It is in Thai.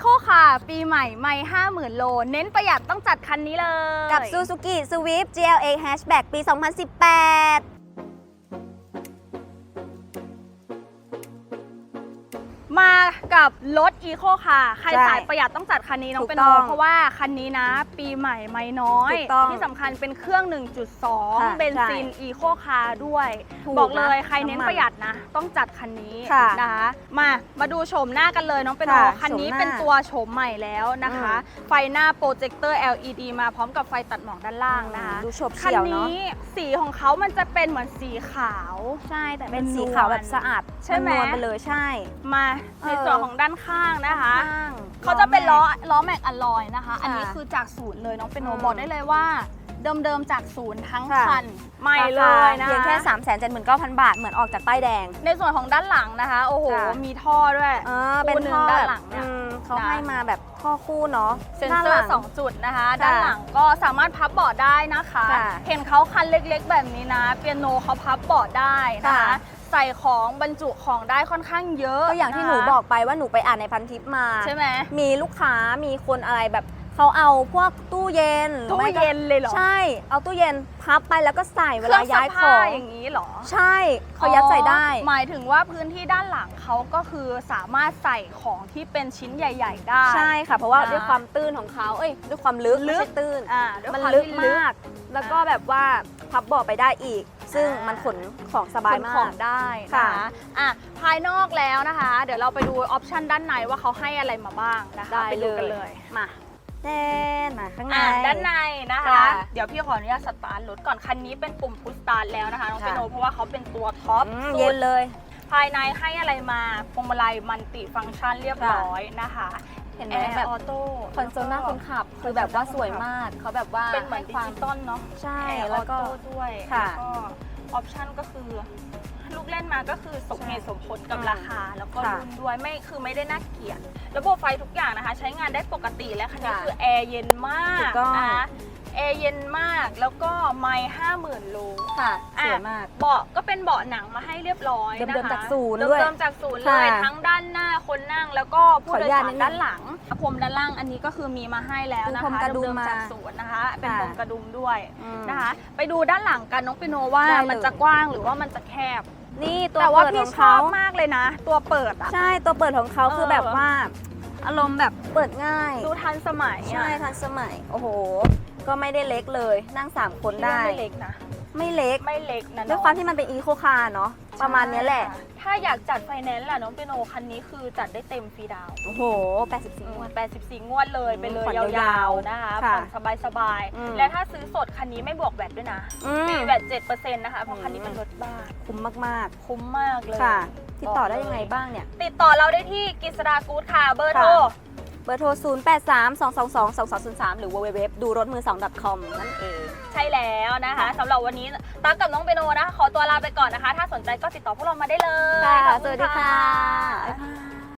โคคาปีใหม่ไม่ห้าหมื่นโล เน้นประหยัดต้องจัดคันนี้เลย กับ Suzuki Swift GLA Hatchback ปี 2018มา กับรถอีโคคาใครใช่สายประหยัดต้องจัดคันนี้น้องถูกเป็นต้โนองเพราะว่าคันนี้นะ ปีใหม่ไม่น้อย ถูกต้องที่สำคัญเป็นเครื่อง ค่ะ1.2 เบนซินใช่อีโคคาด้วย ถูกบอกเลยนะใครเน้นน้ำมันประหยัดนะ ต้องจัดคันนี้ค่ะนะคะมามาดูโฉมหน้ากันเลยน้องเป็นโนค่ะคันนี้โฉมหน้าเป็นตัวโฉมใหม่แล้วนะคะ ไฟหน้าโปรเจคเตอร์ LED มาพร้อมกับไฟตัดหมอกด้านล่างนะคะดูโฉบคันเฉียวเนาะนี้สีของเขามันจะเป็นเหมือนสีขาว ใช่แต่เป็นนวลสีขาวแบบสะอาดใช่ไหม นวลไปเลยใช่ มาเอในอส่วนของด้านข้างนะคะ ข้างเขาจะเป็นล้อแม็กล้อแม็กอลลอยนะคะค่ะอันนี้คือจากศูนย์เลยน้องเป็นโนอืมบอกได้เลยว่า เดิมๆจากศูนย์ทั้งค่ะคันใหม่เลรายคานะเพียงแค่ 3 7 9 0 0 0 บาทเหมือนออกจากป้ายแดง ในส่วนของด้านหลังนะคะ โอ้โหค่ะมีท่อด้วยเออเป็นคู่หนึ่งท่อด้านแบบหลังเนี่ยอืม เขานะให้มาแบบท่อคู่เนาะเซ็นด้านเซอหลั ร์สองจุดนะคะ ค่ะด้านหลังก็สามารถพับเบาะได้นะคะ ค่ะเห็นเขาคันเล็กๆ แบบนี้นะเปียโนเขาพับเบาะได้นะคะ ค่ะ ใส่ของบรรจุของได้ค่อนข้างเยอะก็อย่างที่ะหนูคะบอกไปว่าหนูไปอ่านในพันทิปมา ใช่ไหม มีลูกค้ามีคนอะไรแบบ เขาเอาพวกตู้เย็นหรือตู้ไม่ก็เย็นเลยเหรอใช่ เอาตู้เย็นพับไปแล้วก็ใส่เวเครื่ลาองซัย้ากยขผ้าองอย่างนี้เหรอใช่เขายัดใส่ได้ อ๋อหมายถึงว่าพื้นที่ด้านหลังเขาก็คือสามารถใส่ของที่เป็นชิ้นใหญ่ ๆ ได้ ใช่ค่ะ เพราะว่านะด้วยความตื้นของเขาเอ้ยด้วยความลึกลึไม่กใช่ตื้นอ่าด้วยมันความลึกที่มาก แล้วก็แบบว่าพับเบาะไปได้อีก ซึ่งอ่ามัมันขนของสบายขนมาขอก งได้นะค่ะ คะอะภายนอกแล้วนะคะ เดี๋ยวเราไปดูออปชันด้านในว่าเขาให้อะไรมาบ้างนะคะได้ไปเลดูยกันเลย มา แน่มาข้างใน อะด้านในนะคะ ค่ะเดี๋ยวพี่ขออนุญาตสตาร์ทรถก่อนคันนี้เป็นปุ่มพุชสตาร์ทแล้วนะคะน้องค่ะเปโนเพราะว่าเขาเป็นตัวท็อปอืมสุเย็ดนเลย ภายในให้อะไรมาพวงมาลัยมันติฟังก์ชันเรียบร้อยนะคะเห็นไหแอมร์แบบ ออโต้คอนโซลหน้าคนขับ คือแบบว่าสวยมากเขาแบบว่าเป็นเหมือนให้ดิความจิตอลเนาะ ใช่ แอร์อแล้อวก็ โต้ด้วยค่ะ แล้วก็ออปชันก็คือ ลูกเล่นมาก็คือสมเหตุสมผลกับอืมราคา แล้วก็ค่ะรุ่นด้วยไม่คือไม่ได้น่าเกลียดระบบไฟทุกอย่างนะคะ ใช้งานได้ปกติและคันนี้ค่ะคือแอร์เย็นมากถูกต้องนะแอร์เย็นมากแล้วก็ไม่ห้าหมื่นโลค่ะสอะวยมาก เบาะก็เป็นเบาะหนังมาให้เรียบร้อยนะคะเดิมๆจากศูนย์ด้วยเดิมๆจากศูนย์เลยค่ะทั้งด้านหน้าคนนั่ง แล้วก็ผู้ขออโดนุยญาตสารนิดนึงด้านหลังพรมด้านล่างอันนี้ก็คือมีมาให้แล้วนะคือพรมคะกระดุมเดิมๆจากมาศูนย์นะคะ เป็นค่ะพรมกระดุมด้วยอืมนะคะ ไปดูด้านหลังกันน้องปิโนว่าได้เลยมันจะกว้างหรือว่ามันจะแคบ นี่ตัวแต่ว่าเปิดขพี่องชอเขาบมากเลยนะ ตัวเปิดอะ ใช่ตัวเปิดของเขาเออคือแบบว่า อารมณ์แบบเปิดง่าย ดูทันสมัยใช่อะทันสมัย โอ้โห ก็ไม่ได้เล็กเลยนั่ง 3 คนพี่ว่าได้ไม่เล็กนะ ไม่เล็กไม่เล็กนะด้วยน้องความที่มันเป็นอีโคคาร์เนาะ ประมาณเนี้ยแหละใช่ถ้าอยากจัดไฟแนนซ์ล่ะน้องปิโนคันนี้คือจัดได้เต็มฟรีดาวน์โอ้โห 84งวด84 งวดเลยไปเลยผ่อนยายาววๆนะคะค่ะผ่อนสบายอืม ๆ และถ้าซื้อสดคันนี้ไม่บวกแบตด้วยนะอืฟรีมแบต7%นะคะเพราะคันนี้เป็นรถบ้านคุ้มมากคุ้มมากเลย ๆ ค่ะ ติดต่อได้บกเลยังไงบ้างเนี่ย ติดต่อเราได้ที่กิษดากู๊ดค่ะเบอร์โทรค่ะเบอร์โทร 0 8 3 2 2 2 2 2 0 3 หรือ www ดูรถมือ2 com นั่นเอง ใช่แล้วนะคะสำหรับวันนี้ตั๊กกับน้องเปโนนะคะ ขอตัวลาไปก่อนนะคะ ถ้าสนใจก็ติดต่อพวกเรามาได้เลยค่ะขอบณสวัสดีค่ะ บ๊ายบาย